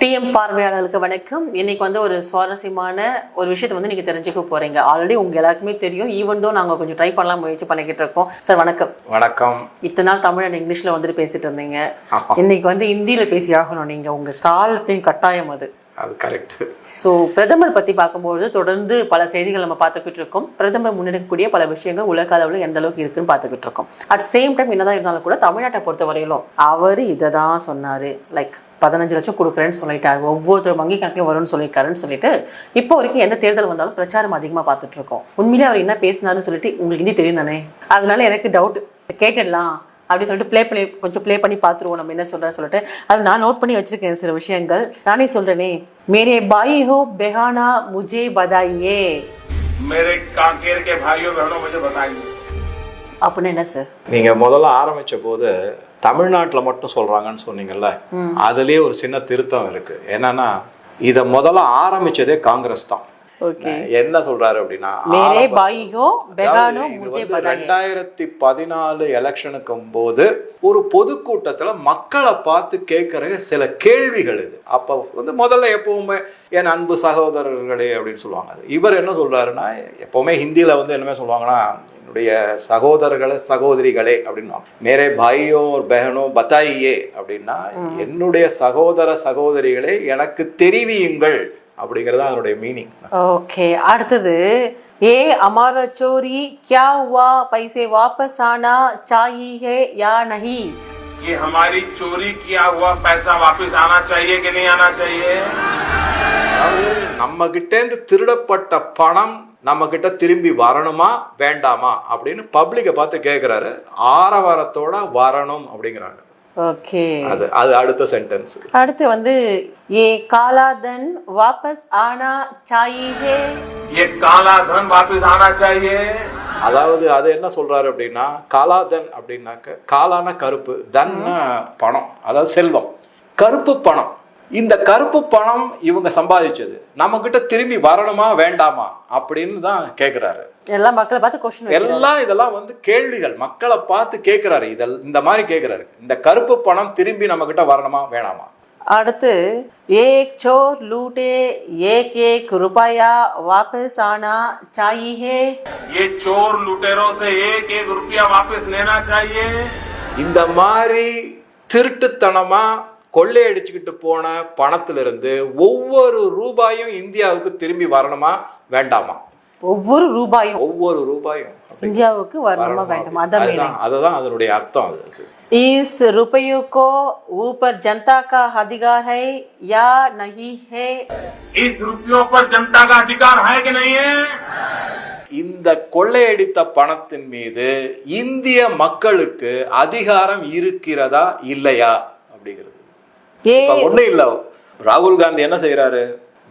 DM பார்வையாளர்களுக்கு வணக்கம். இன்னைக்கு வந்து ஒரு சுவாரஸ்யமான ஒரு விஷயத்தை வந்து நீங்க தெரிஞ்சுக்க போறீங்க. ஆல்ரெடி உங்க எல்லாருக்குமே தெரியும். ஈவன் தோ நாங்க கொஞ்சம் ட்ரை பண்ணலாம் முயற்சி பண்ணிக்கிட்டு இருக்கோம். சார் வணக்கம். வணக்கம். இத்தனை நாள் தமிழ் அண்ட் இங்கிலீஷ்ல வந்துட்டு பேசிட்டு இருந்தீங்க. இன்னைக்கு வந்து இந்தியில பேசி ஆகணும் நீங்க. உங்க காலத்தின் கட்டாயம் அது. அது கரெக்ட் ஸோ பிரதமர் பற்றி பார்க்கும்போது தொடர்ந்து பல செய்திகள் நம்ம பார்த்துக்கிட்டு இருக்கோம். பிரதமர் முன்னெடுக்கக்கூடிய பல விஷயங்கள் உலக அளவில் எந்த அளவுக்கு இருக்குன்னு பார்த்துக்கிட்டு இருக்கோம். அட் சேம் டைம் என்னதான் இருந்தாலும் கூட தமிழ்நாட்டை பொறுத்த வரையிலும் அவர் இதை தான் சொன்னார். லைக் பதினஞ்சு லட்சம் கொடுக்குறேன்னு சொல்லிட்டாரு. ஒவ்வொருத்தர் வங்கி கணக்கையும் வரும்னு சொல்லியிருக்காருன்னு சொல்லிட்டு இப்போ வரைக்கும் எந்த தேர்தல் வந்தாலும் பிரச்சாரம் அதிகமாக பார்த்துட்டு இருக்கோம். உண்மையிலே அவர் என்ன பேசினாருன்னு சொல்லிட்டு உங்களுக்கு ஹிந்தி தெரியும் தானே? அதனால எனக்கு டவுட் கேட்டுடலாம். அப்படின்னு சொல்லிட்டு ப்ளே பண்ணி கொஞ்சம் ப்ளே பண்ணி பார்த்துருவோம். நம்ம என்ன சொல்கிறேன்னு சொல்லிட்டு. அது நான் நோட் பண்ணி வச்சிருக்கேன் சில விஷயங்கள். நானே சொல்கிறேனே மேரே பாய் ஹோ பெஹானா முஜே பதாயே மேரே காங்கேர் கே பாயோ பெஹனோ முஜே பதாயே அப்படின்னு என்ன சார் நீங்க முதல்ல ஆரம்பிச்ச போது தமிழ்நாட்டில் மட்டும் சொல்றாங்கன்னு சொன்னீங்கல்ல? அதுலயே ஒரு சின்ன திருத்தம் இருக்கு. என்னன்னா இதை முதல்ல ஆரம்பிச்சதே காங்கிரஸ் தான். என்ன சொல்றாரு அப்படின்னா ரெண்டாயிரத்தி பதினாலு எலெக்ஷனுக்கும் போது ஒரு பொதுக்கூட்டத்துல மக்களை பார்த்து கேட்கிற சில கேள்விகள் இது. அப்ப வந்து முதல்ல எப்பவுமே என் அன்பு சகோதரர்களே அப்படின்னு சொல்லுவாங்க. இவர் என்ன சொல்றாருன்னா எப்பவுமே ஹிந்தியில வந்து என்னமே சொல்லுவாங்கன்னா என்னுடைய சகோதரர்களே சகோதரிகளே அப்படின்னா மேரே பாயோ ஒரு பெஹனோ பத்தாயியே அப்படின்னா என்னுடைய சகோதர சகோதரிகளே எனக்கு தெரிவியுங்கள். அப்படிங்கறது அதனுடைய மீனிங் ஓகே அடுத்தது ஏ அமார சோரி क्या हुआ पैसे वापस आना चाहिए या नहीं ये हमारी चोरी किया हुआ पैसा वापस आना चाहिए कि नहीं आना चाहिए அதாவது நம்ம கிட்டேந்து திருடப்பட்ட பணம் நம்ம கிட்ட திரும்பி வரணுமா வேண்டாமா அப்படின்னு பப்ளிக்கை பார்த்து கேட்குறாரு ஆரவாரத்தோட வரணும் அப்படிங்கிறாங்க ஓகே அது அது அடுத்த சென்டென்ஸ் அடுத்து வந்து ஏ காலாதன் வாபஸ் ஆனா சாயிஹே ये काला धन वापस आना चाहिए அதாவது அது என்ன சொல்றாரு அப்படின்னா காலாதன் அப்படின்னாக்க காலான கருப்பு தன்னா பணம் அதாவது செல்வம் கருப்பு பணம் இந்த கருப்பு பணம் இவங்க சம்பாதிச்சது. நம்ம கிட்ட திரும்பி வரணுமா வேண்டாமா? அப்படின்னு தான் கேட்கிறாரு எல்லாம் மக்களை பார்த்து கொஸ்டின் எல்லாம் இதெல்லாம் வந்து கேள்விகள். மக்களை பார்த்து கேட்கிறாரு இதில் இந்த மாதிரி கேட்கிறாரு இந்த கருப்பு பணம் திரும்பி நம்ம கிட்ட வரணுமா வேணாமா? அடுத்து ஏ சோர் லூட்டே ஏக் ஏக் ரூபாயா வாபஸ் ஆனா சாயே ஏ சோர் லூட்டேரோ சே ஏ ஏக் ரூபாயா வாபஸ் லேனா சாயியே இந்த மாதிரி திருட்டுத்தனமா கொள்ளையடிச்சுக்கிட்டு போன பணத்திலிருந்து ஒவ்வொரு ரூபாயும் இந்தியாவுக்கு திரும்பி வரணுமா வேண்டாமா ஒவ்வொரு ரூபாயும் ஒவ்வொரு ரூபாயும் இந்தியாவுக்கு வரணுமா வரணுமா? வேண்டாமா அதான் meaning. அதுதான் அதுதான் அதனுடைய அர்த்தம் அது इस रुपयों को ऊपर जनता का अधिकार है या नहीं है इस रुपयों पर जनता का अधिकार है कि नहीं है இந்த கொள்ளையடித்த பணத்தின் மீது இந்திய மக்களுக்கு அதிகாரம் இருக்கிறதா இல்லையா அப்படிங்கிறது ஒன்றும் இல்ல. ராகுல் காந்தி என்ன செய்யறாரு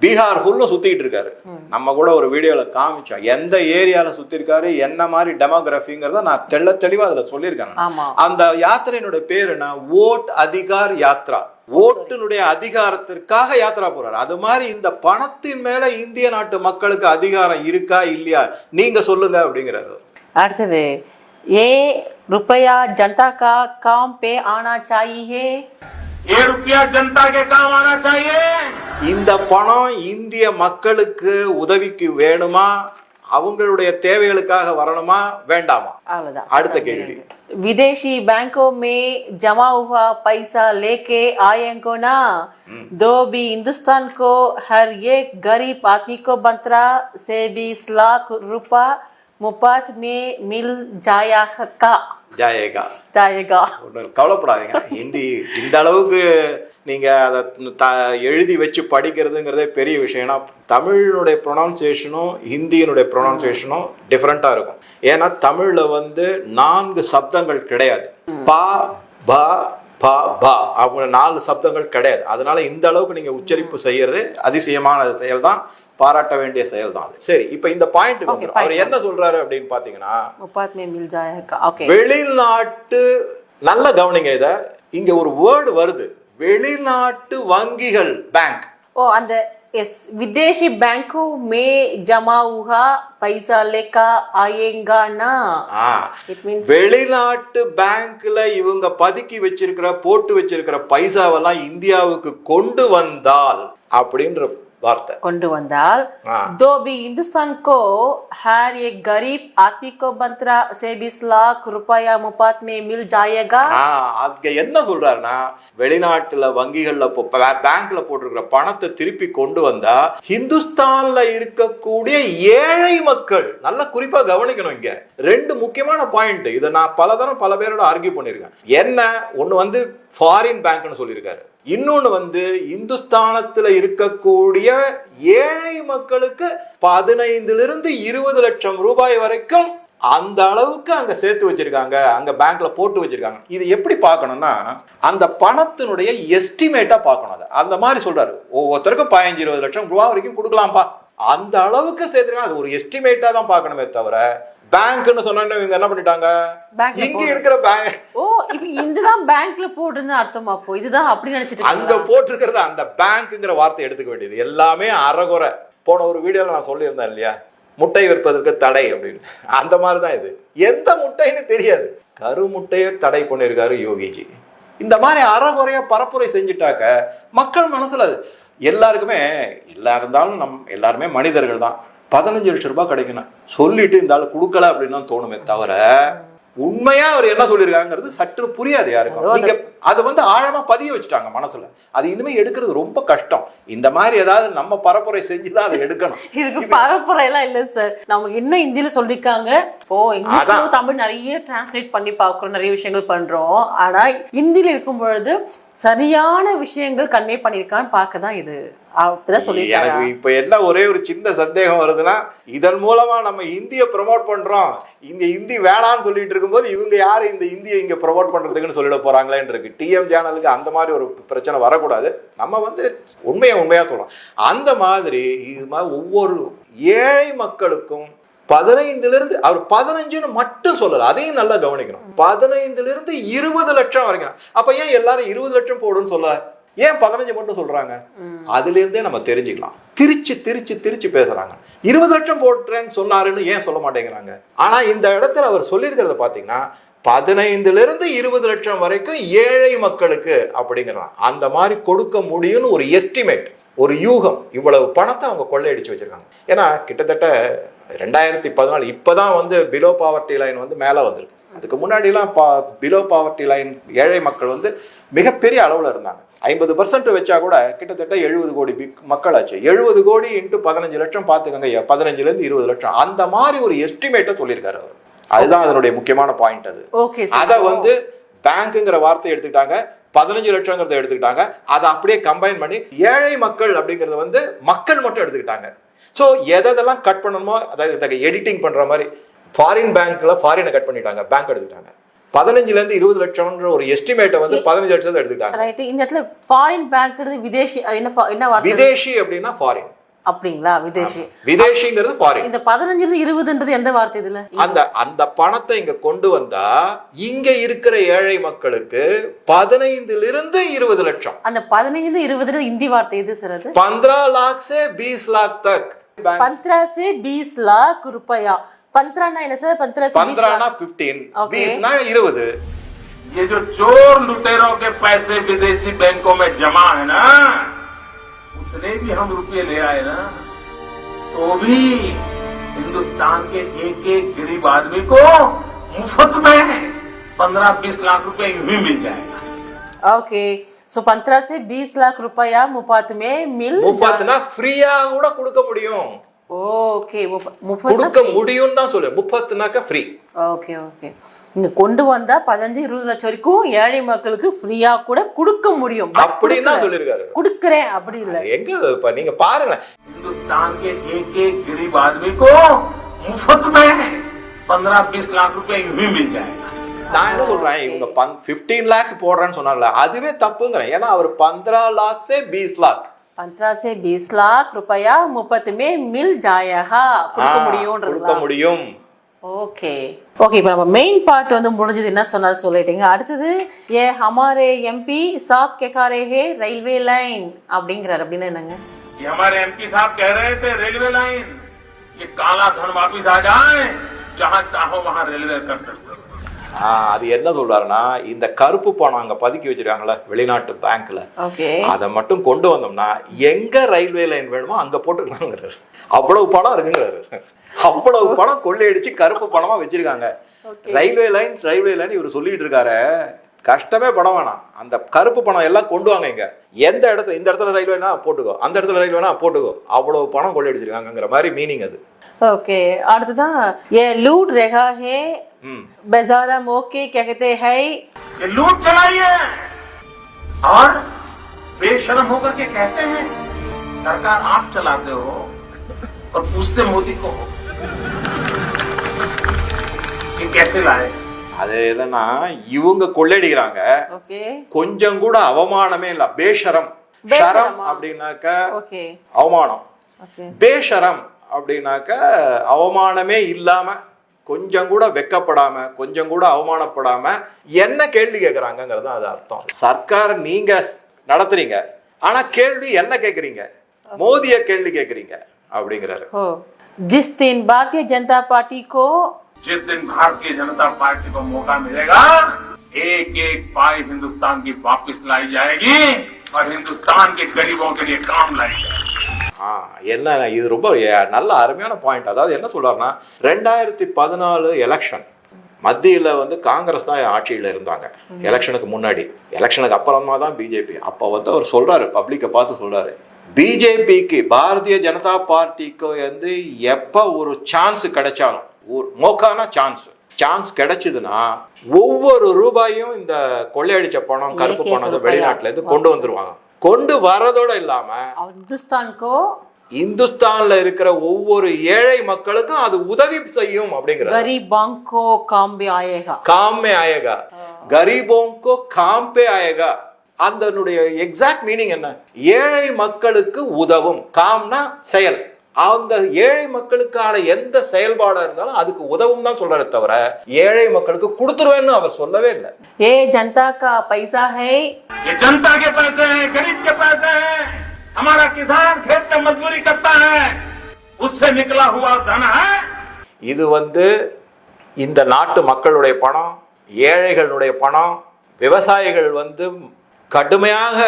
பீகார் ஃபுல்லும் சுத்திட்டு இருக்காரு. நம்ம கூட ஒரு வீடியோல காமிச்சோம் எந்த ஏரியால சுத்தி இருக்காரு என்ன மாதிரி டெமோகிராஃபிங்கிறத நான் தெள்ள தெளிவா அதுல சொல்லியிருக்கேன் அந்த யாத்திரையினுடைய பேர் என்ன ஓட் அதிகார் யாத்ரா. ஓட்டுனுடைய அதிகாரத்திற்காக யாத்திரா போறாரு. அது மாதிரி இந்த பணத்தின் மேல இந்திய நாட்டு மக்களுக்கு அதிகாரம் இருக்கா இல்லையா? நீங்க சொல்லுங்க அப்படிங்கிறாரு. அடுத்தது ஏ ருப்பையா ஜனதா கா காம் பே ஆனா சாயிஹே? ये रुपया जनता के काम आना चाहिए இந்த பணம் இந்திய மக்களுக்கு உதவிக்கு வேணுமா அவங்களுடைய தேவைகளுக்காக வரணுமா வேண்டாமா அவ்வளவுதான் அடுத்த கேள்வி विदेशी बैंकों में जमा हुआ पैसा लेके आएंगे ना दो भी हिंदुस्तान को हर एक गरीब आदमी को बंतरा से बीस लाख रुपया मुफ्त में मिल जाएगा ஜாயேகா. ஜாயேகா. கவலைப்படாதீங்க. ஹிந்தி இந்த அளவுக்கு நீங்கள் அதை த எழுதி வச்சு படிக்கிறதுங்கிறதே பெரிய விஷயம். ஏன்னா தமிழினுடைய ப்ரொனவுன்சியேஷனும் ஹிந்தியினுடைய ப்ரொனவுன்சியேஷனும் டிஃப்ரெண்ட்டாக இருக்கும். ஏன்னா தமிழில் வந்து நான்கு சப்தங்கள் கிடையாது. பா ப பா பா. அவங்க நாலு சப்தங்கள் கிடையாது. அதனால இந்த அளவுக்கு நீங்கள் உச்சரிப்பு செய்கிறது அதிசயமான செயல் தான் பாராட்ட வேண்டிய செயல் தான் சரி இப்ப இந்த பாயிண்ட் அவர் என்ன சொல்றாரு அப்படின்னு பாத்தீங்கன்னா வெளிநாட்டு நல்ல கவனிங்க இத. இங்க ஒரு வேர்டு வருது. வெளிநாட்டு வங்கிகள் பேங்க் ஓ அந்த ಎಸ್ ವಿದೇಶಿ ಬ್ಯಾಂಕು ಮೇ ಜಮಾ ಊಹಾ பைசா லேக்கா ஆயேங்கானா? வெளிநாட்டு பேங்க்ல இவங்க பதுக்கி வச்சிருக்கிற போட்டு வச்சிருக்கிற பைசாவெல்லாம் இந்தியாவுக்கு கொண்டு வந்தால் அப்படின்ற வார்த்தை கொண்டு வந்தால் ஆ. दो भी हिंदुस्तान को हर एक गरीब आदमी को पंद्रह से बीस लाख रुपया मुफ्त में मिल जाएगा ஆ, அதுக்கு என்ன சொல்றாருன்னா வெளிநாட்டுல வங்கிகள்ல இப்போ பே- பேங்க்ல போட்டிருக்கிற பணத்தை திருப்பி கொண்டு வந்தா ஹிந்துஸ்தான்ல இருக்கக்கூடிய ஏழை மக்கள் நல்லா குறிப்பா கவனிக்கணும் இங்க ரெண்டு முக்கியமான பாயிண்ட் இதை நான் பல தரம் பல பேரோட ஆர்கியூ பண்ணியிருக்கேன் என்ன ஒண்ணு வந்து ஃபாரின் பேங்க்னு சொல்லியிருக்காரு இன்னொன்று வந்து இந்துஸ்தானத்தில் இருக்கக்கூடிய ஏழை மக்களுக்கு பதினைந்துலிருந்து இருபது லட்சம் ரூபாய் வரைக்கும் அந்த அளவுக்கு அங்க சேர்த்து வச்சிருக்காங்க. அங்க பேங்க்ல போட்டு வச்சிருக்காங்க. இது எப்படி பார்க்கணும்னா அந்த பணத்தினுடைய எஸ்டிமேட்டா பார்க்கணும் அதை. அந்த மாதிரி சொல்றாரு. ஒவ்வொருத்தருக்கும் பதினஞ்சு இருபது லட்சம் ரூபாய் வரைக்கும் கொடுக்கலாம்ப்பா. அந்த அளவுக்கு சேர்த்துருக்காங்க அது ஒரு எஸ்டிமேட்டா தான் பார்க்கணுமே தவிர பேங்க்னு சொன்னா இவங்க என்ன பண்ணிட்டாங்க? இங்க இருக்கிற பேங்க் ஓ இப்ப இதுதான் பேங்க்ல போடுன்னு அர்த்தம் அப்போ இதுதான் அப்படி நினைச்சிட்டு அங்க? போட்டிருக்கிறது அந்த பேங்க்ங்கிற வார்த்தை எடுத்துக்க வேண்டியது. எல்லாமே அறகுறை. போன ஒரு வீடியோல நான் சொல்லியிருந்தேன் இல்லையா? முட்டை விற்பதற்கு தடை அப்படின்னு. அந்த மாதிரி தான் இது. எந்த முட்டைன்னு தெரியாது. கரு முட்டையை தடை பண்ணியிருக்காரு யோகிஜி. இந்த மாதிரி அறகுறையா பரப்புரை செஞ்சுட்டாக்க மக்கள் மனசுல அது எல்லாருக்குமே எல்லா இருந்தாலும் நம் எல்லாருமே மனிதர்கள் தான். பதினஞ்சு லட்சம் ரூபாய் கிடைக்கணும். சொல்லிட்டு இந்த ஆளு கொடுக்கல அப்படின்னு தோணுமே தவிர உண்மையா அவர் என்ன சொல்லியிருக்காங்கிறது சற்று புரியாது யாருக்கும். நீங்க அதை வந்து ஆழமா பதிய வச்சுட்டாங்க மனசுல. அது இனிமே எடுக்கிறது ரொம்ப கஷ்டம். இந்த மாதிரி ஏதாவது நம்ம பரப்புரை செஞ்சுதான் அதை எடுக்கணும். இதுக்கு பரப்புரை எல்லாம் இல்ல சார். நமக்கு இன்னும் ஹிந்தில சொல்லிருக்காங்க ஓ இங்கிலீஷ்ல அதான். தமிழ் நிறைய டிரான்ஸ்லேட் பண்ணி பார்க்கிறோம் நிறைய விஷயங்கள் பண்றோம். ஆனா ஹிந்தில இருக்கும் பொழுது சரியான விஷயங்கள் கன்வே பண்ணிருக்கான்னு பார்க்க தான் இது சொல்லியிருக்காங்க எனக்கு இப்ப என்ன ஒரே ஒரு சின்ன சந்தேகம் வருதுன்னா இதன் மூலமா நம்ம இந்திய ப்ரமோட் பண்றோம். இங்க ஹிந்தி வேணாம்னு சொல்லிட்டு இருக்கும்போது இவங்க யாரு இந்த இந்தியை இங்க ப்ரமோட் பண்றதுக்குன்னு சொல்லிட போறாங்களேன்னு இருக்கு. டிஎம் சேனலுக்கு அந்த மாதிரி ஒரு பிரச்சனை வரக்கூடாது. நம்ம வந்து உண்மையை உண்மையா சொல்றோம் அந்த மாதிரி இது மாதிரி ஒவ்வொரு ஏழை மக்களுக்கும் பதினைந்துல இருந்து அவர் பதினஞ்சுன்னு மட்டும் சொல்லல அதையும் நல்லா கவனிக்கணும். பதினைந்துல இருந்து இருபது லட்சம் வரைக்கும். அப்ப ஏன் எல்லாரும் இருபது லட்சம் போடுன்னு சொல்ல? ஏன் பதினஞ்சு மட்டும் சொல்றாங்க? அதுல இருந்தே நம்ம தெரிஞ்சுக்கலாம். திருச்சி திருச்சி திருச்சி பேசுறாங்க. இருபது லட்சம் போட்டுறேன்னு சொன்னாருன்னு ஏன் சொல்ல மாட்டேங்கிறாங்க? ஆனா இந்த இடத்துல அவர் சொல்லியிருக்கிறத பாத்தீங்கன்னா பதினைந்துலேருந்து இருபது லட்சம் வரைக்கும் ஏழை மக்களுக்கு அப்படிங்கிறான். அந்த மாதிரி கொடுக்க முடியும்னு ஒரு எஸ்டிமேட் ஒரு யூகம் இவ்வளவு பணத்தை அவங்க கொள்ளையடிச்சு வச்சிருக்காங்க. ஏன்னா கிட்டத்தட்ட ரெண்டாயிரத்தி பதினாலு இப்போ தான் வந்து பிலோ பாவர்ட்டி லைன் வந்து மேலே வந்திருக்கு. அதுக்கு முன்னாடிலாம் பா பிலோ பாவர்ட்டி லைன் ஏழை மக்கள் வந்து மிகப்பெரிய அளவில் இருந்தாங்க. ஐம்பது பர்சன்ட் வச்சா கூட கிட்டத்தட்ட எழுபது கோடி மக்கள் மக்களாச்சு. எழுபது கோடி இன்ட்டு பதினஞ்சு லட்சம் பார்த்துக்கோங்க பதினஞ்சுலேருந்து இருபது லட்சம். அந்த மாதிரி ஒரு எஸ்டிமேட்டை சொல்லியிருக்காரு அவர். அதுதான் அதனுடைய முக்கியமான பாயிண்ட் அது. ஓகே அதை வந்து பேங்க்குங்கிற வார்த்தை எடுத்துக்கிட்டாங்க பதினஞ்சு லட்சங்கிறத எடுத்துக்கிட்டாங்க அதை அப்படியே கம்பைன் பண்ணி ஏழை மக்கள் அப்படிங்கறத வந்து மக்கள் மட்டும் எடுத்துக்கிட்டாங்க. ஸோ எதெல்லாம் கட் பண்ணணுமோ அதாவது எடிட்டிங் பண்ற மாதிரி ஃபாரின் பேங்க்ல ஃபாரினை கட் பண்ணிட்டாங்க பேங்க் எடுத்துக்கிட்டாங்க. பதினஞ்சுல இருந்து இருபது லட்சம்ன்ற ஒரு எஸ்டிமேட்டை வந்து பதினஞ்சு லட்சத்தை எடுத்துக்கிட்டாங்க. இந்த இடத்துல ஃபாரின் விதேஷி அது என்ன விதேஷி அப்படின்னா ஃபாரின் அப்படிங்களா விதேஷி விதேஷிங்கிறது ஃபாரின் இந்த பதினஞ்சுல இருந்து இருபதுன்றது எந்த வார்த்தை இதுல அந்த அந்த பணத்தை இங்க கொண்டு வந்தா இங்க இருக்கிற ஏழை மக்களுக்கு பதினைந்துல இருந்து இருபது லட்சம் அந்த பதினஞ்சுல இருந்து இருபதுல இந்தி வார்த்தை எது சார் அது पंद्रह लाख से बीस लाख तक पंद्रह से बीस लाख रुपया पंद्रह ना என்ன சார் पंद्रह से बीस पंद्रह ना लाख फिफ्टीन Okay. बीस ना இருபது ये जो चोर लुटेरों के पैसे विदेशी बैंकों में जमा है ना उतने भी हम रुपये ले आए ना तो भी हिंदुस्तान के एक एक गरीब आदमी को मुफ्त में पंद्रह बीस लाख रुपए यूं ही मिल जाएगा ஓகே சோ पंद्रह से बीस लाख रुपया मुफ्त में मिल முப்பத்துனா ஃப்ரீயா கூட கொடுக்க முடியும் ஓகே முப்பது கொடுக்க முடியும் தான் சொல்லு முப்பத்துனாக்க ஃப்ரீ ஓகே ஓகே இங்க கொண்டு வந்தா பதினஞ்சு இருபது லட்சம் வரைக்கும் ஏழை மக்களுக்கு ஃப்ரீயா கூட கொடுக்க முடியும் But அப்படின்னு தான் கொடுக்கல. சொல்லியிருக்காரு கொடுக்கறேன் அப்படி இல்ல எங்க இப்ப நீங்க பாருங்க हिंदुस्तान के एक एक गरीब आदमी को मुफ्त में पंद्रह बीस लाख रुपए यूं ही मिल जाएगा நான் என்ன சொல்றேன் இவங்க பன் பிப்டீன் லேக்ஸ் போடுறேன்னு சொன்னார்ல அதுவே தப்புங்கிறேன் ஏன்னா அவர் பந்திரா லாக்ஸே பீஸ் லாக் पंद्रह से बीस लाख रुपया मुफ्त में मिल जाएगा கொடுக்க கொடுக்க முடியும்ன்றதுங்களா முடியும் ஓகே ஓகே இப்போ நம்ம மெயின் பார்ட் வந்து முடிஞ்சது என்ன சொன்னாலும் சொல்லிட்டீங்க அடுத்தது ஏ ஹமாரே எம்பி சாப் கேக்காரே ஹே ரயில்வே லைன் அப்படிங்கிறாரு அப்படின்னா என்னங்க ये हमारे एमपी साहब कह रहे थे रेलवे लाइन ये काला धन वापिस आ जाए जहां चाहो वहां रेलवे कर सकते हो ஆ, அது என்ன சொல்றாருன்னா இந்த கருப்பு பணம் அங்க பதுக்கி வச்சிருக்காங்களே வெளிநாட்டு பேங்க்ல அதை மட்டும் கொண்டு வந்தோம்னா எங்க ரயில்வே லைன் வேணுமோ அங்க போட்டுக்கலாங்கிறாரு. அவ்வளவு பணம் இருக்குங்கிறாரு. அவ்வளவு பணம் கொள்ளையடிச்சு கருப்பு பணமா வச்சிருக்காங்க. ரயில்வே லைன் ரயில்வே லைன் இவர் சொல்லிட்டு இருக்காரு. கஷ்டமே படம் வேணாம். அந்த கருப்பு பணம் எல்லாம் கொண்டு வாங்க இங்க. எந்த இடத்துல இந்த இடத்துல ரயில்வேனா போட்டுக்கோ. அந்த இடத்துல ரயில்வேனா போட்டுக்கோ. அவ்வளவு பணம் கொள்ளையடிச்சிருக்காங்கங்கிற மாதிரி மீனிங் அது. ओके அடுத்ததான் ये लूट रहा है ம் बेजारा मौके क्या कहते हैं ये लूट चलाई है और बेशरम होकर के कहते हैं सरकार आप चलाते हो और पूछते मोदी को हो कि कैसे लाए அது என்னன்னா இவங்க கொள்ளையடிக்கிறாங்க ओके கொஞ்சம் கூட அவமானமே இல்ல பேஷரம் ஷரம் பேஷரமா? அப்படின்னாக்க ओके அவமானம் ओके பேஷரம் அப்படின்னாக்க அவமானமே இல்லாம கொஞ்சம் கூட வெக்கப்படாம கொஞ்சம் கூட அவமானப்படாம என்ன கேள்வி கேட்கறாங்கங்கிறது அது அர்த்தம் சர்க்கார் நீங்க நடத்துறீங்க ஆனா கேள்வி என்ன கேக்குறீங்க மோதிய கேள்வி கேக்குறீங்க அப்படிங்கிறாரு हो जिस दिन भारतीय जनता पार्टी को जिस दिन भारतीय जनता पार्टी को मौका मिलेगा एक एक पाई हिंदुस्तान की वापस लाई जाएगी और हिंदुस्तान के गरीबों के लिए काम लाई जाएगी ஆ என்ன இது ரொம்ப நல்ல அருமையான பாயிண்ட் அதாவது என்ன சொல்றாருன்னா ரெண்டாயிரத்தி பதினாலு எலெக்ஷன் மத்தியில வந்து காங்கிரஸ் தான் ஆட்சியில இருந்தாங்க. எலெக்ஷனுக்கு முன்னாடி. எலெக்ஷனுக்கு அப்புறமா தான் பிஜேபி அப்போ வந்து அவர் சொல்றாரு பப்ளிக்கை பார்த்து சொல்றாரு. பிஜேபிக்கு பாரதிய ஜனதா பார்ட்டிக்கு வந்து எப்ப ஒரு சான்ஸ் கிடைச்சாலும் ஒரு மோக்கான சான்ஸ் சான்ஸ் கிடைச்சதுன்னா ஒவ்வொரு ரூபாயும் இந்த கொள்ளையடிச்ச பணம் கருப்பு பணம் வந்து ரூபாயா? வெளிநாட்டுல இருந்து கொண்டு வந்துருவாங்க. கொண்டு வரதோட இல்லாம இந்துஸ்தானுக்கோ இந்துஸ்தான்ல இருக்கிற ஒவ்வொரு ஏழை மக்களுக்கும் அது உதவி செய்யும் அப்படிங்கிற கரீபாங்கோ காம்பே ஆயேகா. காம்பே ஆயேகா. கரீபோங்கோ காம்பே ஆயேகா. அந்தனுடைய எக்ஸாக்ட் மீனிங் என்ன? ஏழை மக்களுக்கு உதவும். காம்னா செயல். அந்த ஏழை மக்களுக்கான எந்த செயல்பாடா இருந்தாலும் அதுக்கு உதவும் தான் சொல்றாரு தவிர ஏழை மக்களுக்கு கொடுத்துருவேன்னு அவர் சொல்லவே இல்லை ये जनता का पैसा है ये जनता के पैसे हैं गरीब के पैसे हैं हमारा किसान खेत में मजदूरी करता है उससे निकला हुआ धन है இது வந்து இந்த நாட்டு மக்களுடைய பணம் ஏழைகளுடைய பணம் விவசாயிகள் வந்து கடுமையாக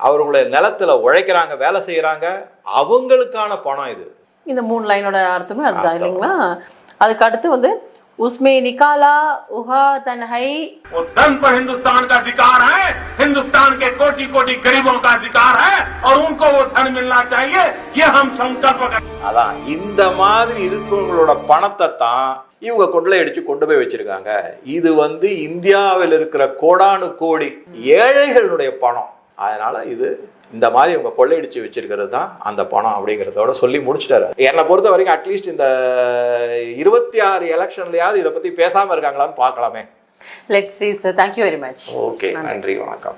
அவர்களுடைய நிலத்துல உழைக்கிறாங்க வேலை செய்யறாங்க அவங்களுக்கான பணம் இது இந்த மூணு லைனோட அர்த்தமே அதுதான் இல்லைங்களா அதுக்கு அடுத்து வந்து உஸ்மே நிகாலா உஹா தன்ஹை वो धन पर हिंदुस्तान का अधिकार है हिंदुस्तान के कोटि कोटि गरीबों का अधिकार है और उनको वो धन मिलना चाहिए ये हम संकल्प कर அதான் இந்த மாதிரி இருக்கிறவங்களோட பணத்தை தான் இவங்க கொள்ளையடிச்சு கொண்டு போய் வச்சிருக்காங்க இது வந்து இந்தியாவில் இருக்கிற கோடானு கோடி ஏழைகளுடைய பணம் அதனால இது இந்த மாதிரி இவங்க கொள்ளையடிச்சு வச்சிருக்கிறது தான் அந்த பணம் அப்படிங்கிறதோட சொல்லி முடிச்சிட்டாரு. என்னை பொறுத்த வரைக்கும் அட்லீஸ்ட் இந்த இருபத்தி ஆறு எலெக்ஷன்லயாவது இதை பத்தி பேசாம இருக்காங்களான்னு பார்க்கலாமே. Let's see sir thank you very much okay நன்றி வணக்கம்.